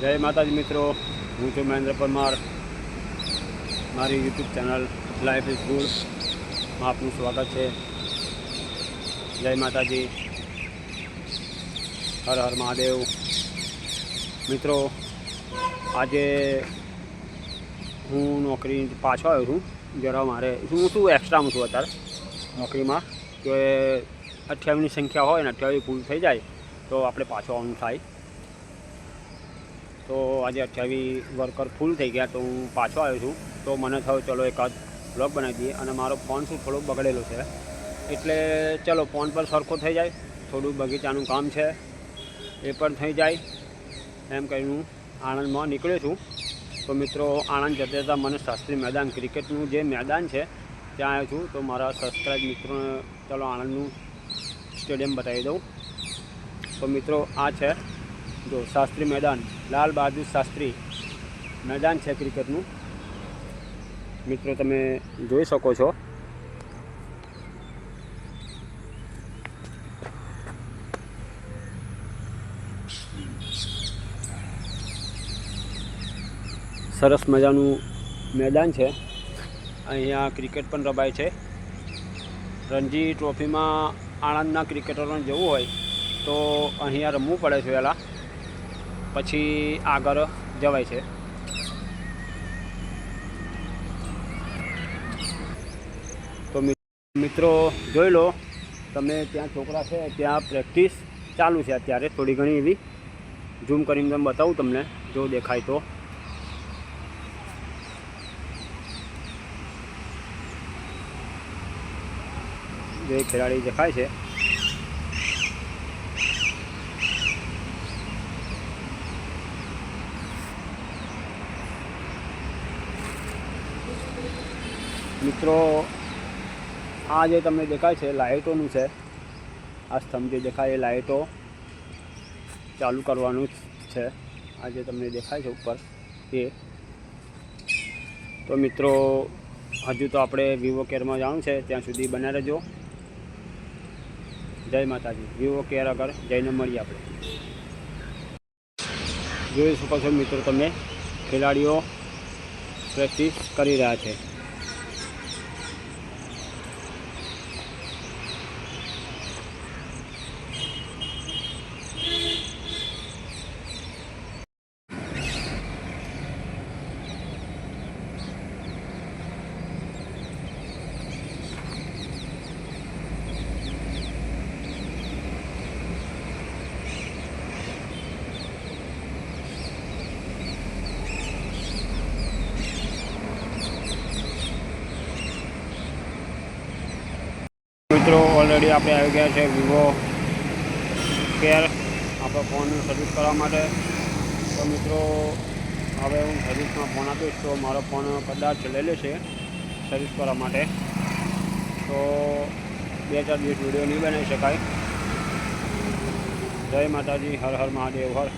જય માતાજી મિત્રો, હું છું મહેન્દ્ર પરમાર. મારી યુટ્યુબ ચેનલ લાઈફ ઇઝ ગુડમાં આપનું સ્વાગત છે. જય માતાજી. હર હર મહાદેવ. મિત્રો, આજે હું નોકરી પાછો આવ્યો છું, જરા મારે હું શું એક્સ્ટ્રામાં છું અત્યારે નોકરીમાં? કે અઠ્યાવીસની સંખ્યા હોય ને અઠ્યાવીસ પૂરું થઈ જાય, તો આપણે પાછો આવવાનું થાય. તો આજે અઠ્યાવીસ વર્કર ફૂલ થઈ ગયા તો હું પાછો આવ્યો છું. તો મને થયો, ચલો એકાદ બ્લોગ બનાવી દઈએ. અને મારો ફોન શું થોડોક બગડેલો છે. એટલે ચલો ફોન પર સરખો થઈ જાય. થોડું બગીચાનું કામ છે, એ પણ થઈ જાય. એમ કરીને હું આણંદમાં નીકળ્યો છું. તો મિત્રો, આણંદ જતા જતાં મને શાસ્ત્રી મેદાન, ક્રિકેટનું જે મેદાન છે, ત્યાં આવ્યો છું. તો મારા સબસ્ક્રાઈબ મિત્રોને ચલો આણંદનું સ્ટેડિયમ બતાવી દઉં. તો મિત્રો, આ છે જો શાસ્ત્રી મેદાન, લાલ બહાદુર શાસ્ત્રી મેદાન છે ક્રિકેટનું. મિત્રો, તમે જોઈ શકો છો. સરસ મજાનું મેદાન છે. અહીંયા ક્રિકેટ પણ રમાય છે. રણજી ટ્રોફીમાં આણંદના ક્રિકેટરોને જવું હોય તો અહીંયા રમવું પડે છે વહેલા પછી આગળ જવાય છે. તો મિત્રો જોઈ લો, તમે ત્યાં છોકરા છે, ત્યાં પ્રેક્ટિસ ચાલુ છે અત્યારે, થોડી ઘણી એવી. ઝૂમ કરીને તમે બતાવું તમને, જો દેખાય તો. જે ખેલાડી દેખાય છે. મિત્રો, આ જે તમને દેખાય છે, લાઇટોનું છે. આ સ્તંભ જે દેખાય, એ લાઇટો ચાલુ કરવાનું છે. આ જે તમને દેખાય છે ઉપર, એ. તો મિત્રો, હજુ તો આપણે વિવો કેરમાં જવાનું છે, ત્યાં સુધી બના રહેજો. જય માતાજી. વિવો કેર આગળ જઈને મળીએ આપણે. જોઈ શકો છો મિત્રો તમે, ખેલાડીઓ પ્રેક્ટિસ કરી રહ્યા છે. મિત્રો ઓલરેડી આપણે આવી ગયા છે વિવો કેર આપણો ફોન સર્વિસ કરવા માટે. તો મિત્રો, હવે હું સર્વિસમાં ફોન આપીશ, તો મારો ફોન કદાચ લઈ લેશે સર્વિસ કરવા માટે. તો બે ચાર દિવસ વીડિયો નહીં બનાવી શકાય. જય માતાજી, હર હર મહાદેવ, હર.